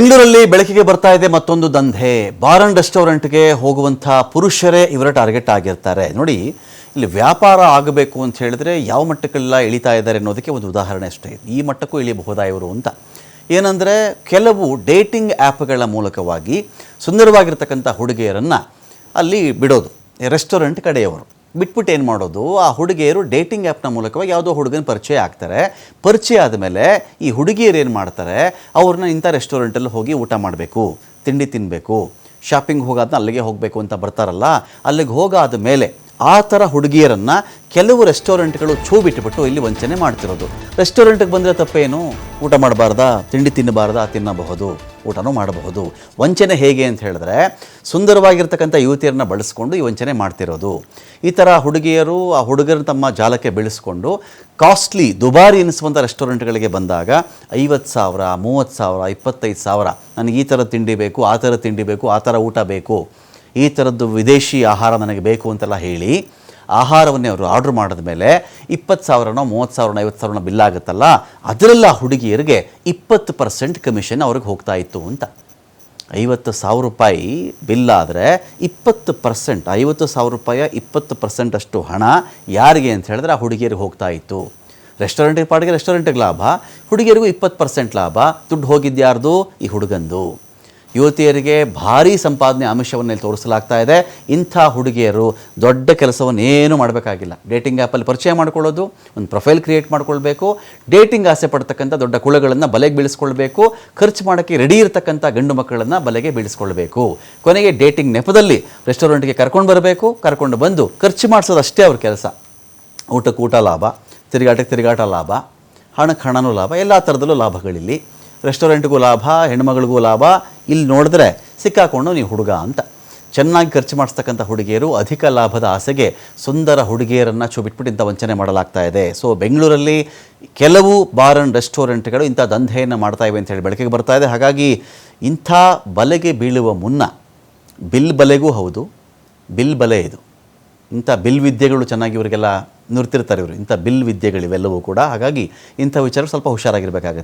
ಬೆಂಗಳೂರಲ್ಲಿ ಬೆಳಕಿಗೆ ಬರ್ತಾ ಇದೆ ಮತ್ತೊಂದು ದಂಧೆ. ಬಾರ್ ಅಂಡ್ ರೆಸ್ಟೋರೆಂಟ್ಗೆ ಹೋಗುವಂಥ ಪುರುಷರೇ ಇವರ ಟಾರ್ಗೆಟ್ ಆಗಿರ್ತಾರೆ. ನೋಡಿ, ಇಲ್ಲಿ ವ್ಯಾಪಾರ ಆಗಬೇಕು ಅಂತ ಹೇಳಿದ್ರೆ ಯಾವ ಮಟ್ಟಕ್ಕೆಲ್ಲ ಇಳಿತಾ ಇದ್ದಾರೆ ಅನ್ನೋದಕ್ಕೆ ಒಂದು ಉದಾಹರಣೆ ಅಷ್ಟೇ. ಈ ಮಟ್ಟಕ್ಕೂ ಇಳಿಯಬಹುದಾ ಇವರು ಅಂತ. ಏನಂದರೆ, ಕೆಲವು ಡೇಟಿಂಗ್ ಆ್ಯಪ್ಗಳ ಮೂಲಕವಾಗಿ ಸುಂದರವಾಗಿರ್ತಕ್ಕಂಥ ಹುಡುಗಿಯರನ್ನು ಅಲ್ಲಿ ಬಿಡೋದು, ರೆಸ್ಟೋರೆಂಟ್ ಕಡೆಯವರು. ಬಿಟ್ಬಿಟ್ಟು ಏನು ಮಾಡೋದು? ಆ ಹುಡುಗಿಯರು ಡೇಟಿಂಗ್ ಆ್ಯಪ್ನ ಮೂಲಕವಾಗಿ ಯಾವುದೋ ಹುಡುಗನ ಪರಿಚಯ ಆಗ್ತಾರೆ. ಪರಿಚಯ ಆದಮೇಲೆ ಈ ಹುಡುಗಿಯರು ಏನು ಮಾಡ್ತಾರೆ? ಅವ್ರನ್ನ ಇಂಥ ರೆಸ್ಟೋರೆಂಟಲ್ಲಿ ಹೋಗಿ ಊಟ ಮಾಡಬೇಕು, ತಿಂಡಿ ತಿನ್ನಬೇಕು ಶಾಪಿಂಗ್ ಹೋಗಾದ್ನ ಅಲ್ಲಿಗೆ ಹೋಗಬೇಕು ಅಂತ ಬರ್ತಾರಲ್ಲ, ಅಲ್ಲಿಗೆ ಹೋಗಾದ ಮೇಲೆ ಆ ಥರ ಹುಡುಗಿಯರನ್ನು ಕೆಲವು ರೆಸ್ಟೋರೆಂಟ್ಗಳು ಛೂ ಬಿಟ್ಟುಬಿಟ್ಟು ಇಲ್ಲಿ ವಂಚನೆ ಮಾಡ್ತಿರೋದು. ರೆಸ್ಟೋರೆಂಟ್ಗೆ ಬಂದರೆ ತಪ್ಪೇನು? ಊಟ ಮಾಡಬಾರ್ದಾ? ತಿಂಡಿ ತಿನ್ನಬಾರ್ದಾ? ತಿನ್ನಬಹುದು. ಊಟನೂ ಮಾಡಬಹುದು. ವಂಚನೆ ಹೇಗೆ ಅಂತ ಹೇಳಿದ್ರೆ, ಸುಂದರವಾಗಿರ್ತಕ್ಕಂಥ ಯುವತಿಯರನ್ನ ಬಳಸ್ಕೊಂಡು ಈ ವಂಚನೆ ಮಾಡ್ತಿರೋದು. ಈ ಥರ ಹುಡುಗಿಯರು, ಆ ಹುಡುಗರನ್ನ ತಮ್ಮ ಜಾಲಕ್ಕೆ ಬೆಳೆಸ್ಕೊಂಡು ಕಾಸ್ಟ್ಲಿ ದುಬಾರಿ ಎನಿಸುವಂಥ ರೆಸ್ಟೋರೆಂಟ್ಗಳಿಗೆ ಬಂದಾಗ ಐವತ್ತು ಸಾವಿರ, ಮೂವತ್ತು ಸಾವಿರ, ಇಪ್ಪತ್ತೈದು ಸಾವಿರ, ನನಗೆ ಈ ಥರ ತಿಂಡಿ ಬೇಕು, ಆ ಥರ ತಿಂಡಿ ಬೇಕು, ಆ ಥರ ಊಟ ಬೇಕು, ಈ ಥರದ್ದು ವಿದೇಶಿ ಆಹಾರ ನನಗೆ ಬೇಕು ಅಂತೆಲ್ಲ ಹೇಳಿ ಆಹಾರವನ್ನೇ ಅವರು ಆರ್ಡ್ರ್ ಮಾಡಿದ ಮೇಲೆ ಇಪ್ಪತ್ತು ಸಾವಿರನೋ, ಮೂವತ್ತು ಸಾವಿರನೋ, ಐವತ್ತು ಸಾವಿರನೋ ಬಿಲ್ ಆಗುತ್ತಲ್ಲ? ಅದರೆಲ್ಲ ಹುಡುಗಿಯರಿಗೆ ಇಪ್ಪತ್ತು ಪರ್ಸೆಂಟ್ ಕಮಿಷನ್ ಅವ್ರಿಗೆ ಹೋಗ್ತಾ ಇತ್ತು ಅಂತ. ಐವತ್ತು ಸಾವಿರ ರೂಪಾಯಿ ಬಿಲ್ ಆದರೆ ಇಪ್ಪತ್ತು ಪರ್ಸೆಂಟ್, ಐವತ್ತು ಸಾವಿರ ರೂಪಾಯಿಯ ಇಪ್ಪತ್ತು ಪರ್ಸೆಂಟ್ ಅಷ್ಟು ಹಣ ಯಾರಿಗೆ ಅಂತ ಹೇಳಿದ್ರೆ ಆ ಹುಡುಗಿಯರಿಗೆ ಹೋಗ್ತಾ ಇತ್ತು. ರೆಸ್ಟೋರೆಂಟಿಗೆ ಪಾಡಿಗೆ ರೆಸ್ಟೋರೆಂಟಿಗೆ ಲಾಭ. ಹುಡುಗಿಯರಿಗೂ ಇಪ್ಪತ್ತು ಪರ್ಸೆಂಟ್ ಲಾಭ. ದುಡ್ಡು ಹೋಗಿದ್ಯಾರ್ದು? ಈ ಹುಡುಗಂದು. ಯುವತಿಯರಿಗೆ ಭಾರೀ ಸಂಪಾದನೆ ಅಂಶವನ್ನು ಇಲ್ಲಿ ತೋರಿಸಲಾಗ್ತಾ ಇದೆ. ಇಂಥ ಹುಡುಗಿಯರು ದೊಡ್ಡ ಕೆಲಸವನ್ನು ಏನೂ ಮಾಡಬೇಕಾಗಿಲ್ಲ. ಡೇಟಿಂಗ್ ಆ್ಯಪಲ್ಲಿ ಪರಿಚಯ ಮಾಡಿಕೊಳ್ಳೋದು, ಒಂದು ಪ್ರೊಫೈಲ್ ಕ್ರಿಯೇಟ್ ಮಾಡ್ಕೊಳ್ಬೇಕು, ಡೇಟಿಂಗ್ ಆಸೆ ಪಡ್ತಕ್ಕಂಥ ದೊಡ್ಡ ಕುಳಗಳನ್ನು ಬಲೆಗೆ ಬೀಳಿಸ್ಕೊಳ್ಬೇಕು, ಖರ್ಚು ಮಾಡೋಕ್ಕೆ ರೆಡಿ ಇರತಕ್ಕಂಥ ಗಂಡು ಮಕ್ಕಳನ್ನು ಬಲೆಗೆ ಬೀಳಿಸ್ಕೊಳ್ಬೇಕು. ಕೊನೆಗೆ ಡೇಟಿಂಗ್ ನೆಪದಲ್ಲಿ ರೆಸ್ಟೋರೆಂಟ್ಗೆ ಕರ್ಕೊಂಡು ಬರಬೇಕು, ಕರ್ಕೊಂಡು ಬಂದು ಖರ್ಚು ಮಾಡಿಸೋದು ಅಷ್ಟೇ ಅವ್ರ ಕೆಲಸ. ಊಟಕ್ಕೆ ಊಟ ಲಾಭ, ತಿರುಗಾಟಕ್ಕೆ ತಿರುಗಾಟ ಲಾಭ, ಹಣಕ್ಕೆ ಹಣನೂ ಲಾಭ, ಎಲ್ಲ ಥರದಲ್ಲೂ ಲಾಭಗಳಿಲ್ಲಿ. ರೆಸ್ಟೋರೆಂಟ್ಗೂ ಲಾಭ, ಹೆಣ್ಮಗಳಿಗೂ ಲಾಭ, ಇಲ್ಲಿ ನೋಡಿದ್ರೆ ಸಿಕ್ಕಾಕೊಂಡು ನೀವು ಹುಡುಗ ಅಂತ. ಚೆನ್ನಾಗಿ ಖರ್ಚು ಮಾಡಿಸ್ತಕ್ಕಂಥ ಹುಡುಗಿಯರು ಅಧಿಕ ಲಾಭದ ಆಸೆಗೆ ಸುಂದರ ಹುಡುಗಿಯರನ್ನು ಚುಬಿಟ್ಬಿಟ್ಟು ಇಂಥ ವಂಚನೆ ಮಾಡಲಾಗ್ತಾ ಇದೆ. ಸೊ ಬೆಂಗಳೂರಲ್ಲಿ ಕೆಲವು ಬಾರ್ ಆ್ಯಂಡ್ ರೆಸ್ಟೋರೆಂಟ್ಗಳು ಇಂಥ ದಂಧೆಯನ್ನು ಮಾಡ್ತಾ ಇವೆ ಅಂತ ಹೇಳಿ ಬೆಳಕಿಗೆ ಬರ್ತಾ ಇದೆ. ಹಾಗಾಗಿ ಇಂಥ ಬಲೆಗೆ ಬೀಳುವ ಮುನ್ನ ಬಿಲ್ ಬಲೆಗೂ ಹೌದು, ಬಿಲ್ ಬಲೆ ಇದು. ಇಂಥ ಬಿಲ್ ವಿದ್ಯೆಗಳು ಚೆನ್ನಾಗಿ ಇವರಿಗೆಲ್ಲ ನುರ್ತಿರ್ತಾರೆ ಇವರು. ಇಂಥ ಬಿಲ್ ವಿದ್ಯೆಗಳಿವೆಲ್ಲವೂ ಕೂಡ. ಹಾಗಾಗಿ ಇಂಥ ವಿಚಾರ ಸ್ವಲ್ಪ ಹುಷಾರಾಗಿರಬೇಕಾಗತ್ತೆ.